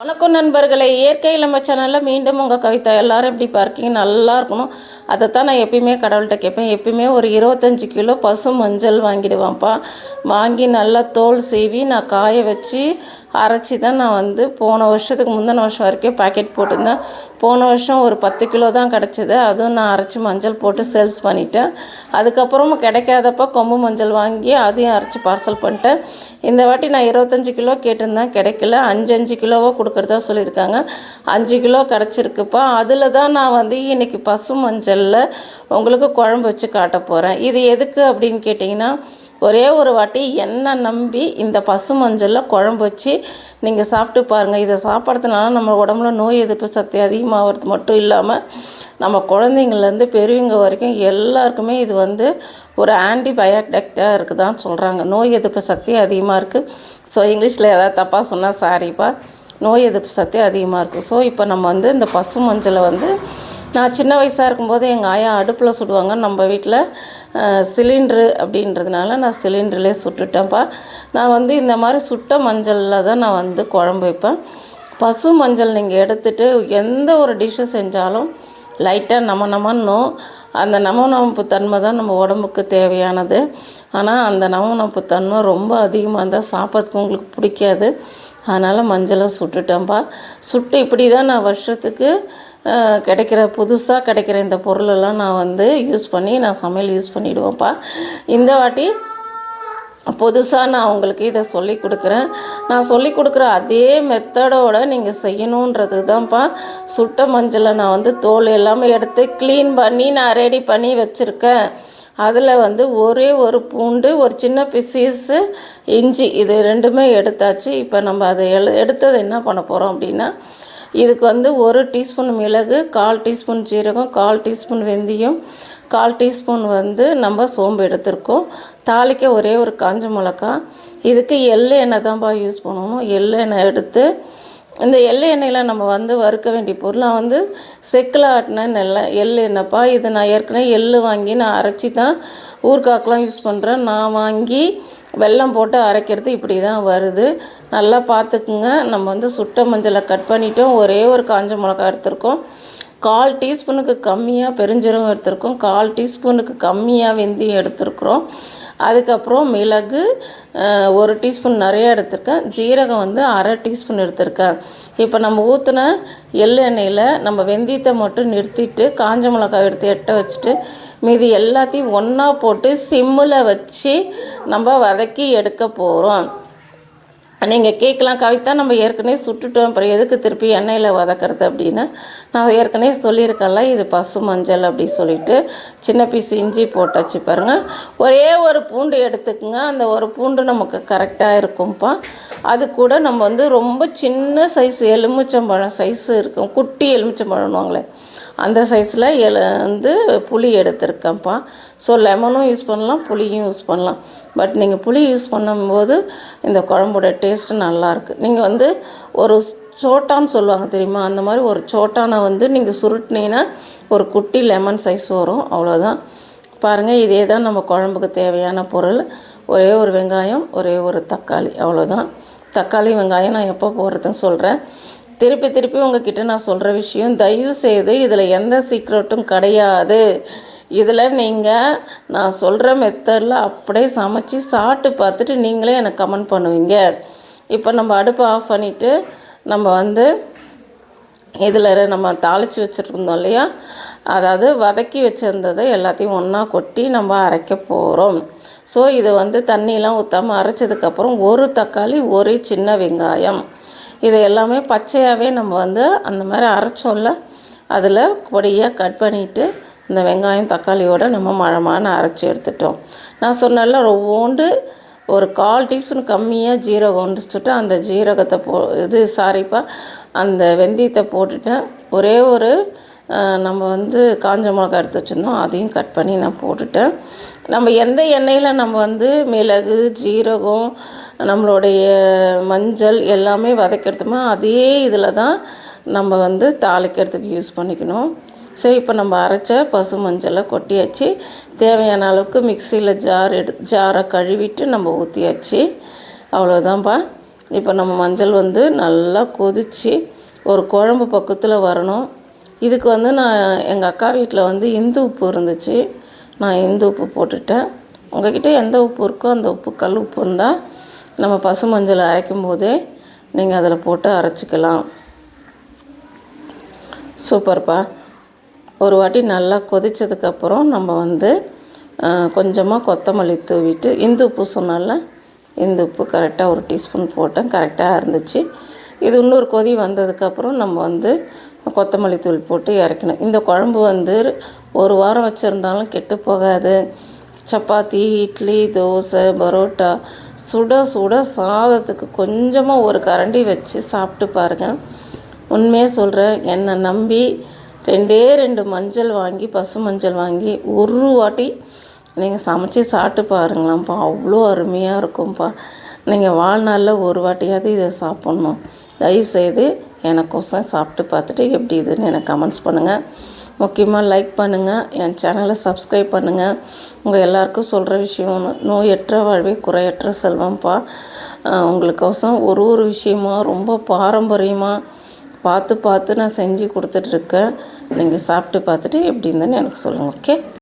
வணக்கம் நண்பர்களே. இயற்கை நம்ம சேனலில் மீண்டும் உங்கள் கவிதா எல்லாரும் எப்படி பார்க்கீங்க? நல்லா இருக்கணும். அதை தான் நான் எப்பயுமே கடவுள்கிட்ட கேட்பேன். எப்பயுமே ஒரு இருபத்தஞ்சி கிலோ பசு மஞ்சள் வாங்கிடுவேன்ப்பா. வாங்கி நல்லா தோல் சீவி நான் காய வச்சு அரைச்சி தான் நான் வந்து போன வருஷத்துக்கு முந்தின வருஷம் வரைக்கும் பாக்கெட் போட்டிருந்தேன். போன வருஷம் ஒரு பத்து கிலோ தான் கிடச்சிது. அதுவும் நான் அரைச்சி மஞ்சள் போட்டு சேல்ஸ் பண்ணிட்டேன். அதுக்கப்புறமும் கிடைக்காதப்போ கொம்பு மஞ்சள் வாங்கி அதையும் அரைச்சி பார்சல் பண்ணிட்டேன். இந்த வாட்டி நான் இருபத்தஞ்சி கிலோ கேட்டிருந்தேன். கிடைக்கல. அஞ்சு அஞ்சு கிலோவோ கொடுக்குறதா சொல்லியிருக்காங்க. அஞ்சு கிலோ கிடச்சிருக்குப்பா. அதில் தான் நான் வந்து இன்றைக்கி பசு மஞ்சளில் உங்களுக்கு குழம்பு வச்சு காட்ட போகிறேன் இது எதுக்கு அப்படின்னு கேட்டிங்கன்னா ஒரே ஒரு வாட்டி எண்ணெய் நம்பி இந்த பசு மஞ்சளில் குழம்பு வச்சு நீங்கள் சாப்பிட்டு பாருங்கள் இதை சாப்பிட்றதுனால நம்ம உடம்புல நோய் எதிர்ப்பு சக்தி அதிகமாகிறது மட்டும் இல்லாமல் நம்ம குழந்தைங்கள்லேருந்து பெரியவங்க வரைக்கும் எல்லாருக்குமே இது வந்து ஒரு ஆன்டிபயோட்டிக்காக இருக்குதான்னு சொல்கிறாங்க நோய் எதிர்ப்பு சக்தி அதிகமாக இருக்குது ஸோ இங்கிலீஷில் ஏதாவது தப்பாக சொன்னால் சாரிப்பா. நோய் எதிர்ப்பு சக்தி அதிகமாக இருக்குது ஸோ இப்போ நம்ம வந்து இந்த பசு மஞ்சளை வந்து நான் சின்ன வயசாக இருக்கும்போது எங்கள் ஆயா அடுப்பில் சுடுவாங்க. நம்ம வீட்டில் சிலிண்ட்ரு அப்படின்றதுனால நான் சிலிண்டர்லேயே சுட்டுட்டேன்ப்பா. நான் வந்து இந்த மாதிரி சுட்ட மஞ்சளில் தான் நான் வந்து குழம்பு வைப்பேன். பசு மஞ்சள் நீங்கள் எடுத்துகிட்டு எந்த ஒரு டிஷ்ஷு செஞ்சாலும் லைட்டாக நம நமன்னும். அந்த நவநவப்பு தன்மை தான் நம்ம உடம்புக்கு தேவையானது. ஆனால் அந்த நவநவப்பு தன்மை ரொம்ப அதிகமாக இருந்தால் சாப்பிட்றதுக்கு உங்களுக்கு பிடிக்காது. அதனால் மஞ்சளை சுட்டுட்டேன்ப்பா. சுட்டு இப்படி தான் நான் வருஷத்துக்கு கிடைக்கிற புதுசாக கிடைக்கிற இந்த பொருளெல்லாம் நான் வந்து யூஸ் பண்ணி நான் சமையல் யூஸ் பண்ணிவிடுவேன்ப்பா இந்த வாட்டி புதுசாக நான் உங்களுக்கு இதை சொல்லி கொடுக்குறேன். நான் சொல்லி கொடுக்குற அதே மெத்தடோடு நீங்கள் செய்யணுன்றது தான்ப்பா. சுட்ட மஞ்சளை நான் வந்து தோல் எல்லாமே எடுத்து க்ளீன் பண்ணி நான் ரெடி பண்ணி வச்சுருக்கேன். அதில் வந்து ஒரே ஒரு பூண்டு ஒரு சின்ன பிசீஸு இஞ்சி இது ரெண்டுமே எடுத்தாச்சு. இப்போ நம்ம அதை எழு எடுத்தது என்ன பண்ண போகிறோம் அப்படின்னா இதுக்கு வந்து ஒரு டீஸ்பூன் மிளகு கால் டீஸ்பூன் ஜீரகம் கால் டீஸ்பூன் வெந்தயம் கால் டீஸ்பூன் வந்து நம்ம சோம்பு எடுத்திருக்கோம். தாளிக்க ஒரே ஒரு காஞ்ச மிளகா இதுக்கு எள்ளு எண்ணெய் தான்ப்பா யூஸ் பண்ணணும். எள்ளு எண்ணெய் எடுத்து இந்த எள்ளு எண்ணெயில் நம்ம வந்து வறுக்க வேண்டிய பொருளாக வந்து செக்கில் ஆட்டின நெல்லை எள்ளு எண்ணெய்ப்பா. இது நான் ஏற்கனவே எள்ளு வாங்கி நான் அரைச்சி தான் ஊறுகாக்கெலாம் யூஸ் பண்ணுறேன் நான் வாங்கி வெல்லம் போட்டு அரைக்கிறது இப்படி தான் வருது. நல்லா பார்த்துக்குங்க. நம்ம வந்து சுட்ட மஞ்சளை கட் பண்ணிட்டோம். ஒரே ஒரு காஞ்ச மிளகா எடுத்திருக்கோம். கால் டீஸ்பூனுக்கு கம்மியாக பெருஞ்சீரகம் எடுத்திருக்கோம். கால் டீஸ்பூனுக்கு கம்மியாக வெந்தயம் எடுத்திருக்கிறோம். அதுக்கப்புறம் மிளகு ஒரு டீஸ்பூன் நிறையா எடுத்திருக்கேன். ஜீரகம் வந்து அரை டீஸ்பூன் எடுத்திருக்கேன். இப்போ நம்ம ஊற்றின எள்ளெண்ணெயில் நம்ம வெந்தயத்தை மட்டும் நிறுத்திட்டு காஞ்ச மிளகாய் எடுத்து எட்ட வச்சுட்டு மீதி எல்லாத்தையும் ஒன்றா போட்டு சிம்மில் வச்சு நம்ம வதக்கி எடுக்க போகிறோம் நீங்கள் கேட்கலாம் கவிதா நம்ம ஏற்கனவே சுட்டுட்டோம். அப்புறம் எதுக்கு திருப்பி எண்ணெயில் வதக்கிறது அப்படின்னு நான் ஏற்கனவே சொல்லியிருக்கேன்ல இது பசு மஞ்சள் அப்படி சொல்லிட்டு. சின்ன பீஸ் இஞ்சி போட்டாச்சு பாருங்கள் ஒரே ஒரு பூண்டு எடுத்துக்கோங்க. அந்த ஒரு பூண்டு நமக்கு கரெக்டாக இருக்கும்ப்பா. அது கூட நம்ம வந்து ரொம்ப சின்ன சைஸ் எலுமிச்சம்பழம் சைஸு இருக்கும். குட்டி எலுமிச்சம்பழம்னுவாங்களே. அந்த சைஸில் எல வந்து புளி எடுத்திருக்கேன்ப்பா. ஸோ லெமனும் யூஸ் பண்ணலாம் புளியும் யூஸ் பண்ணலாம். பட் நீங்கள் புளி யூஸ் பண்ணும்போது இந்த குழம்போட டேஸ்ட்டு நல்லாயிருக்கு நீங்கள் வந்து ஒரு சோட்டான்னு சொல்லுவாங்க தெரியுமா? அந்த மாதிரி ஒரு சோட்டானை வந்து நீங்கள் சுருட்டினீங்கன்னா ஒரு குட்டி லெமன் சைஸ் வரும். அவ்வளோதான் பாருங்கள் இதே தான் நம்ம குழம்புக்கு தேவையான பொருள். ஒரே ஒரு வெங்காயம் ஒரே ஒரு தக்காளி. அவ்வளோதான் தக்காளி வெங்காயம் நான் எப்போ போடுறதுன்னு சொல்கிறேன் திருப்பி திருப்பி உங்ககிட்ட நான் சொல்கிற விஷயம் தயவு செய்து இதில் எந்த சீக்ரெட்டும் கிடையாது. இதில் நீங்கள் நான் சொல்கிற மெத்தடில் அப்படியே சமைச்சு சாப்பிட்டு பார்த்துட்டு நீங்களே எனக்கு கமெண்ட் பண்ணுவீங்க. இப்போ நம்ம அடுப்பை ஆஃப் பண்ணிவிட்டு நம்ம வந்து இதில் நம்ம தாளித்து வச்சுருந்தோம் இல்லையா? அதாவது வதக்கி வச்சுருந்ததை எல்லாத்தையும் ஒன்றா கொட்டி நம்ம அரைக்க போகிறோம் ஸோ இது வந்து தண்ணியெலாம் ஊற்றாமல் அரைச்சதுக்கப்புறம் ஒரு தக்காளி ஒரு சின்ன வெங்காயம். இது எல்லாமே பச்சையாகவே நம்ம வந்து அந்த மாதிரி அரைச்சோம்ல அதில் பொடியாக கட் பண்ணிவிட்டு இந்த வெங்காயம் தக்காளியோட நம்ம மழமான அரைச்சி எடுத்துட்டோம். நான் சொன்னல ரொவோண்டு ஒரு கால் டீஸ்பூன் கம்மியாக ஜீரகம் ஒன்றுச்சுட்டு அந்த ஜீரகத்தை போ இது சாரிப்பா அந்த வெந்தயத்தை போட்டுட்டேன் ஒரே ஒரு நம்ம வந்து காஞ்ச மிளகா எடுத்து வச்சுருந்தோம் அதையும் கட் பண்ணி நான் போட்டுட்டேன். நம்ம எந்த எண்ணெயில் நம்ம வந்து மிளகு ஜீரகம் நம்மளுடைய மஞ்சள் எல்லாமே வதக்கிறதுமோ அதே இதில் தான் நம்ம வந்து தாளிக்கிறதுக்கு யூஸ் பண்ணிக்கணும். ஸோ இப்போ நம்ம அரைச்ச பசு மஞ்சளை கொட்டியாச்சு. தேவையான அளவுக்கு மிக்சியில் ஜார் எடு ஜாரை கழுவிட்டு நம்ம ஊற்றியாச்சு அவ்வளோதான்ப்பா இப்போ நம்ம மஞ்சள் வந்து நல்லா கொதித்து ஒரு குழம்பு பக்கத்தில் வரணும். இதுக்கு வந்து நான் எங்கள் அக்கா வீட்டில் வந்து இந்து உப்பு இருந்துச்சு. நான் இந்து உப்பு போட்டுட்டேன். உங்ககிட்ட எந்த உப்பு இருக்கோ அந்த உப்பு கல் உப்பு இருந்தால் நம்ம பசு மஞ்சள் அரைக்கும் போதே நீங்கள் அதில் போட்டு அரைச்சிக்கலாம். சூப்பர்ப்பா. ஒரு வாட்டி நல்லா கொதித்ததுக்கப்புறம் நம்ம வந்து கொஞ்சமாக கொத்தமல்லி தூவிட்டு இந்து உப்பு சொன்னால இந்து உப்பு கரெக்டாக ஒரு டீஸ்பூன் போட்டேன். கரெக்டாக இருந்துச்சு. இது இன்னொரு கொதி வந்ததுக்கப்புறம் நம்ம வந்து கொத்தமல்லி தூள் போட்டு இறக்கணும். இந்த குழம்பு வந்து ஒரு வாரம் வச்சுருந்தாலும் கெட்டு போகாது. சப்பாத்தி இட்லி தோசை பரோட்டா சுட சுட சாதத்துக்கு கொஞ்சமாக ஒரு கரண்டி வச்சு சாப்பிட்டு பாருங்கள் உண்மையாக சொல்கிறேன் என்னை நம்பி ரெண்டே ரெண்டு மஞ்சள் வாங்கி பசு மஞ்சள் வாங்கி ஒரு வாட்டி நீங்கள் சமைச்சி சாப்பிட்டு பாருங்களாம்ப்பா. அவ்வளோ அருமையாக இருக்கும்ப்பா. நீங்கள் வாழ்நாளில் ஒரு வாட்டியாவது இதை சாப்பிட்ணும். தயவுசெய்து எனக்கோசம் சாப்பிட்டு பார்த்துட்டு எப்படி இதுன்னு எனக்கு கமெண்ட்ஸ் பண்ணுங்கள் முக்கியமாக லைக் பண்ணுங்கள் என் சேனலை சப்ஸ்கிரைப் பண்ணுங்கள் உங்கள் எல்லாருக்கும் சொல்கிற விஷயம் நோயற்ற வாழ்வே குறையற்ற செல்வம்ப்பா உங்களுக்கோசம் ஒரு ஒரு விஷயமா ரொம்ப பாரம்பரியமாக பார்த்து பார்த்து நான் செஞ்சு கொடுத்துட்ருக்கேன் நீங்கள் சாப்பிட்டு பார்த்துட்டு எப்படி இருந்தேன்னு எனக்கு சொல்லுங்கள் ஓகே